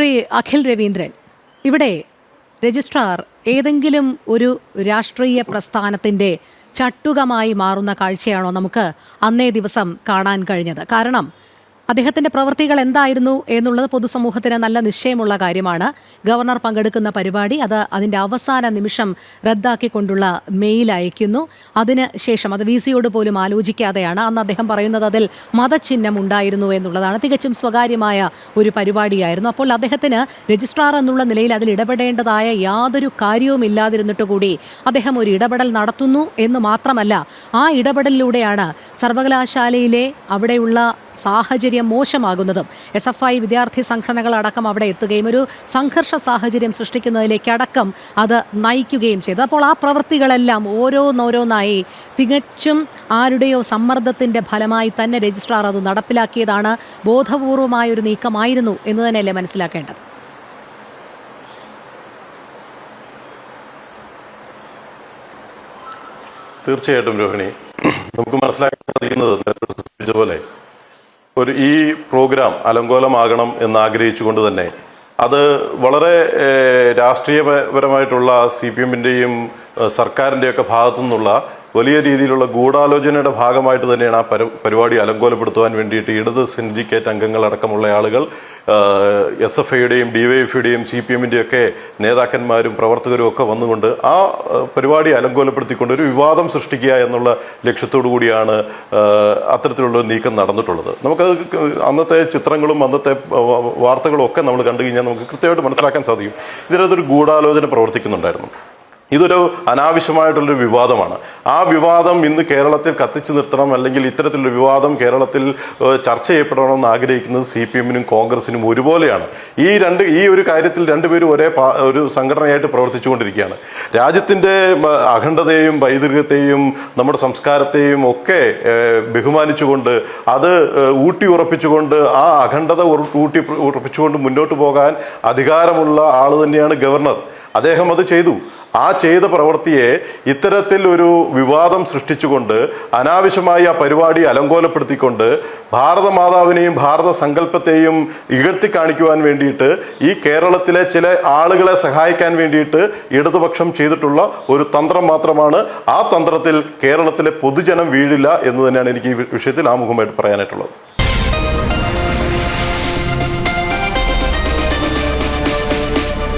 ശ്രീ അഖിൽ രവീന്ദ്രൻ. ഇവിടെ രജിസ്ട്രാർ ഏതെങ്കിലും ഒരു രാഷ്ട്രീയ പ്രസ്ഥാനത്തിന്റെ ചട്ടുകമായി മാറുന്ന കാഴ്ചയാണോ നമുക്ക് അന്നേ ദിവസം കാണാൻ കഴിഞ്ഞത്? കാരണം അദ്ദേഹത്തിന്റെ പ്രവൃത്തികൾ എന്തായിരുന്നു എന്നുള്ളത് പൊതുസമൂഹത്തിന് നല്ല നിശ്ചയമുള്ള കാര്യമാണ്. ഗവർണർ പങ്കെടുക്കുന്ന പരിപാടി അത് അതിന്റെ അവസാന നിമിഷം റദ്ദാക്കിക്കൊണ്ടുള്ള മെയിൽ അയക്കുന്നു അതിന് ശേഷം അത് വി സിയോട് പോലും ആലോചിക്കാതെയാണ് അന്ന് അദ്ദേഹം പറയുന്നത് അതിൽ മതചിഹ്നം ഉണ്ടായിരുന്നു എന്നുള്ളതാണ്. തികച്ചും സ്വകാര്യമായ ഒരു പരിപാടിയായിരുന്നു. അപ്പോൾ അദ്ദേഹത്തിന് രജിസ്ട്രാർ എന്നുള്ള നിലയിൽ അതിൽ ഇടപെടേണ്ടതായ യാതൊരു കാര്യവും ഇല്ലാതിരുന്നിട്ട് കൂടി അദ്ദേഹം ഒരു ഇടപെടൽ നടത്തുന്നു എന്ന് മാത്രമല്ല ആ ഇടപെടലിലൂടെയാണ് സർവകലാശാലയിലെ അവിടെയുള്ള സാഹചര്യം മോശമാകുന്നതും എസ് എഫ് ഐ വിദ്യാർത്ഥി സംഘടനകൾ അടക്കം അവിടെ എത്തുകയും ഒരു സംഘർഷ സാഹചര്യം സൃഷ്ടിക്കുന്നതിലേക്കടക്കം അത് നയിക്കുകയും ചെയ്തു. അപ്പോൾ ആ പ്രവൃത്തികളെല്ലാം ഓരോന്നോരോന്നായി തികച്ചും ആരുടെയോ സമ്മർദ്ദത്തിന്റെ ഫലമായി തന്നെ രജിസ്ട്രാർ അത് നടപ്പിലാക്കിയതാണ്. ബോധപൂർവമായ ഒരു നീക്കമായിരുന്നു എന്ന് തന്നെയല്ലേ മനസ്സിലാക്കേണ്ടത്. തീർച്ചയായിട്ടും രോഹിണി നമുക്ക് മനസ്സിലാക്കാൻ സാധിക്കുന്നത് നേരത്തെ സൂചിപ്പിച്ച പോലെ ഒരു ഈ പ്രോഗ്രാം അലങ്കോലമാകണം എന്ന് ആഗ്രഹിച്ചുകൊണ്ട് തന്നെ അത് വളരെ രാഷ്ട്രീയപരമായിട്ടുള്ള സി പി എമ്മിന്റെയും സർക്കാരിന്റെയൊക്കെ ഭാഗത്തു നിന്നുള്ള വലിയ രീതിയിലുള്ള ഗൂഢാലോചനയുടെ ഭാഗമായിട്ട് തന്നെയാണ് ആ പരി പരിപാടി അലങ്കോലപ്പെടുത്തുവാൻ വേണ്ടിയിട്ട് ഇടത് സിൻഡിക്കേറ്റ് അംഗങ്ങളടക്കമുള്ള ആളുകൾ എസ് എഫ് ഐയുടെയും ഡി വൈ എഫ് യുടെയും സി പി എമ്മിന്റെയും ഒക്കെ നേതാക്കന്മാരും പ്രവർത്തകരും ഒക്കെ വന്നുകൊണ്ട് ആ പരിപാടി അലങ്കോലപ്പെടുത്തിക്കൊണ്ട് ഒരു വിവാദം സൃഷ്ടിക്കുക എന്നുള്ള ലക്ഷ്യത്തോടു കൂടിയാണ് അത്തരത്തിലുള്ള നീക്കം നടന്നിട്ടുള്ളത്. നമുക്കത് അന്നത്തെ ചിത്രങ്ങളും അന്നത്തെ വാർത്തകളും ഒക്കെ നമ്മൾ കണ്ടു കഴിഞ്ഞാൽ നമുക്ക് കൃത്യമായിട്ട് മനസ്സിലാക്കാൻ സാധിക്കും. ഇതിനകത്തൊരു ഗൂഢാലോചന പ്രവർത്തിക്കുന്നുണ്ടായിരുന്നു. ഇതൊരു അനാവശ്യമായിട്ടുള്ളൊരു വിവാദമാണ്. ആ വിവാദം ഇന്ന് കേരളത്തിൽ കത്തിച്ചു നിർത്തണം അല്ലെങ്കിൽ ഇത്തരത്തിലുള്ള വിവാദം കേരളത്തിൽ ചർച്ച ചെയ്യപ്പെടണമെന്ന് ആഗ്രഹിക്കുന്നത് സി പി എമ്മിനും കോൺഗ്രസിനും ഒരുപോലെയാണ്. ഈ രണ്ട് ഈ ഒരു കാര്യത്തിൽ രണ്ടുപേരും ഒരേ ഒരു സംഘടനയായിട്ട് പ്രവർത്തിച്ചുകൊണ്ടിരിക്കുകയാണ്. രാജ്യത്തിന്റെ അഖണ്ഡതയെയും അഖണ്ഡതയും പൈതൃകത്തെയും നമ്മുടെ സംസ്കാരത്തെയും ഒക്കെ ബഹുമാനിച്ചുകൊണ്ട് അത് ഊട്ടി ഉറപ്പിച്ചുകൊണ്ട് ആ അഖണ്ഡത ഊട്ടി ഉറപ്പിച്ചുകൊണ്ട് മുന്നോട്ട് പോകാൻ അധികാരമുള്ള ആൾ തന്നെയാണ് ഗവർണർ. അദ്ദേഹം അത് ചെയ്തു. ആ ചെയ്ത പ്രവൃത്തിയെ ഇത്തരത്തിൽ ഒരു വിവാദം സൃഷ്ടിച്ചുകൊണ്ട് അനാവശ്യമായി ആ പരിപാടി അലങ്കോലപ്പെടുത്തിക്കൊണ്ട് ഭാരതമാതാവിനെയും ഭാരത സങ്കല്പത്തെയും ഇകഴ്ത്തി കാണിക്കുവാൻ വേണ്ടിയിട്ട് ഈ കേരളത്തിലെ ചില ആളുകളെ സഹായിക്കാൻ വേണ്ടിയിട്ട് ഇടതുപക്ഷം ചെയ്തിട്ടുള്ള ഒരു തന്ത്രം മാത്രമാണ് ആ തന്ത്രത്തിൽ കേരളത്തിലെ പൊതുജനം വീഴില്ല എന്ന് തന്നെയാണ് എനിക്ക് ഈ വിഷയത്തിൽ ആമുഖമായിട്ട് പറയാനായിട്ടുള്ളത്.